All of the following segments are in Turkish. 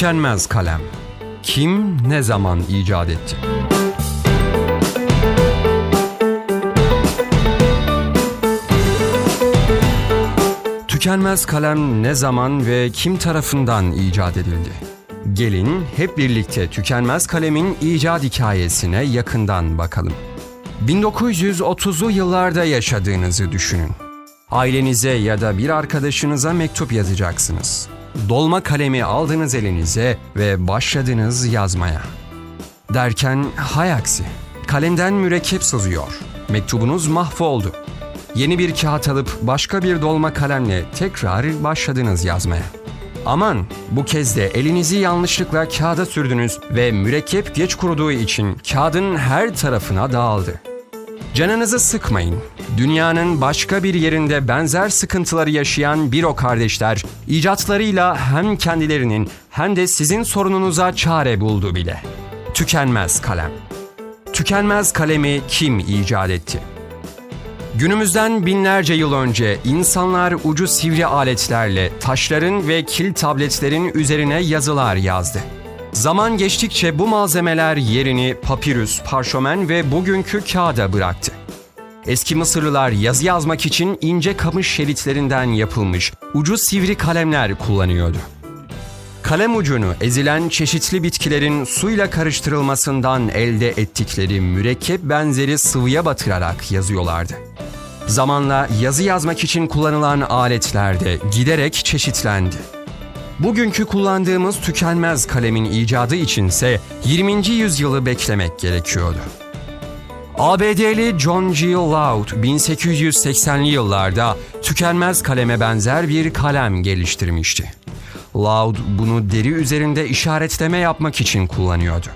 Tükenmez kalem. Kim ne zaman icat etti? Tükenmez kalem ne zaman ve kim tarafından icat edildi? Gelin hep birlikte tükenmez kalemin icat hikayesine yakından bakalım. 1930'lu yıllarda yaşadığınızı düşünün. Ailenize ya da bir arkadaşınıza mektup yazacaksınız. Dolma kalemi aldınız elinize ve başladınız yazmaya. Derken hay aksi. Kalemden mürekkep sızıyor. Mektubunuz mahvoldu. Yeni bir kağıt alıp başka bir dolma kalemle tekrar başladınız yazmaya. Aman bu kez de elinizi yanlışlıkla kağıda sürdünüz ve mürekkep geç kuruduğu için kağıdın her tarafına dağıldı. Canınızı sıkmayın. Dünyanın başka bir yerinde benzer sıkıntıları yaşayan bir o kardeşler icatlarıyla hem kendilerinin hem de sizin sorununuza çare buldu bile. Tükenmez kalem. Tükenmez kalemi kim icat etti? Günümüzden binlerce yıl önce insanlar ucu sivri aletlerle taşların ve kil tabletlerin üzerine yazılar yazdı. Zaman geçtikçe bu malzemeler yerini papirüs, parşömen ve bugünkü kağıda bıraktı. Eski Mısırlılar yazı yazmak için ince kamış şeritlerinden yapılmış ucu sivri kalemler kullanıyordu. Kalem ucunu ezilen çeşitli bitkilerin suyla karıştırılmasından elde ettikleri mürekkep benzeri sıvıya batırarak yazıyorlardı. Zamanla yazı yazmak için kullanılan aletler de giderek çeşitlendi. Bugünkü kullandığımız tükenmez kalemin icadı içinse 20. yüzyılı beklemek gerekiyordu. ABD'li John G. Loud 1880'li yıllarda tükenmez kaleme benzer bir kalem geliştirmişti. Loud bunu deri üzerinde işaretleme yapmak için kullanıyordu.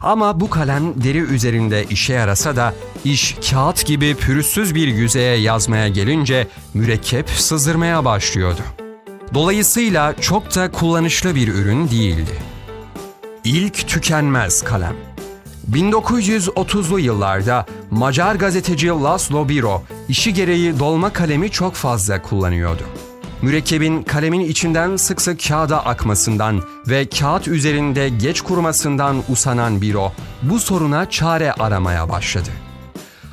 Ama bu kalem deri üzerinde işe yarasa da iş kağıt gibi pürüzsüz bir yüzeye yazmaya gelince mürekkep sızdırmaya başlıyordu. Dolayısıyla çok da kullanışlı bir ürün değildi. İlk tükenmez kalem. 1930'lu yıllarda Macar gazeteci Laszlo Biro işi gereği dolma kalemi çok fazla kullanıyordu. Mürekkebin kalemin içinden sık sık kağıda akmasından ve kağıt üzerinde geç kurumasından usanan Biro bu soruna çare aramaya başladı.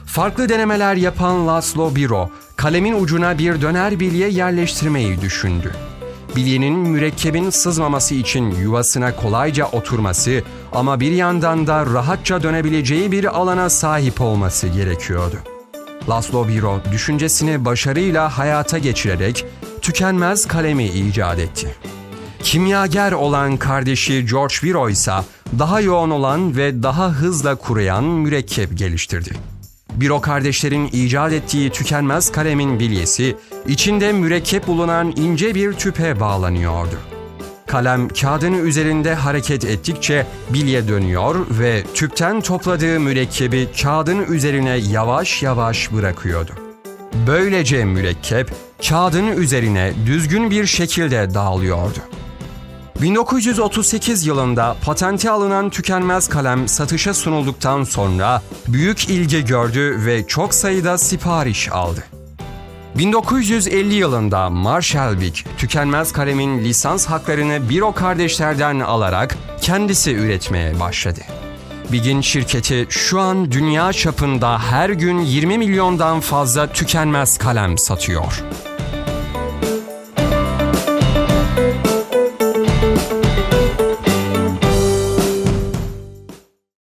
Farklı denemeler yapan Laszlo Biro, kalemin ucuna bir döner bilye yerleştirmeyi düşündü. Bilyenin mürekkebin sızmaması için yuvasına kolayca oturması ama bir yandan da rahatça dönebileceği bir alana sahip olması gerekiyordu. Laszlo Biro düşüncesini başarıyla hayata geçirerek tükenmez kalemi icat etti. Kimyager olan kardeşi George Biro ise daha yoğun olan ve daha hızla kuruyan mürekkep geliştirdi. Biro kardeşlerin icat ettiği tükenmez kalemin bilyesi içinde mürekkep bulunan ince bir tüpe bağlanıyordu. Kalem kağıdın üzerinde hareket ettikçe bilye dönüyor ve tüpten topladığı mürekkebi kağıdın üzerine yavaş yavaş bırakıyordu. Böylece mürekkep kağıdın üzerine düzgün bir şekilde dağılıyordu. 1938 yılında patente alınan tükenmez kalem satışa sunulduktan sonra büyük ilgi gördü ve çok sayıda sipariş aldı. 1950 yılında Marshall Bic tükenmez kalemin lisans haklarını Biro kardeşlerden alarak kendisi üretmeye başladı. Big'in şirketi şu an dünya çapında her gün 20 milyondan fazla tükenmez kalem satıyor.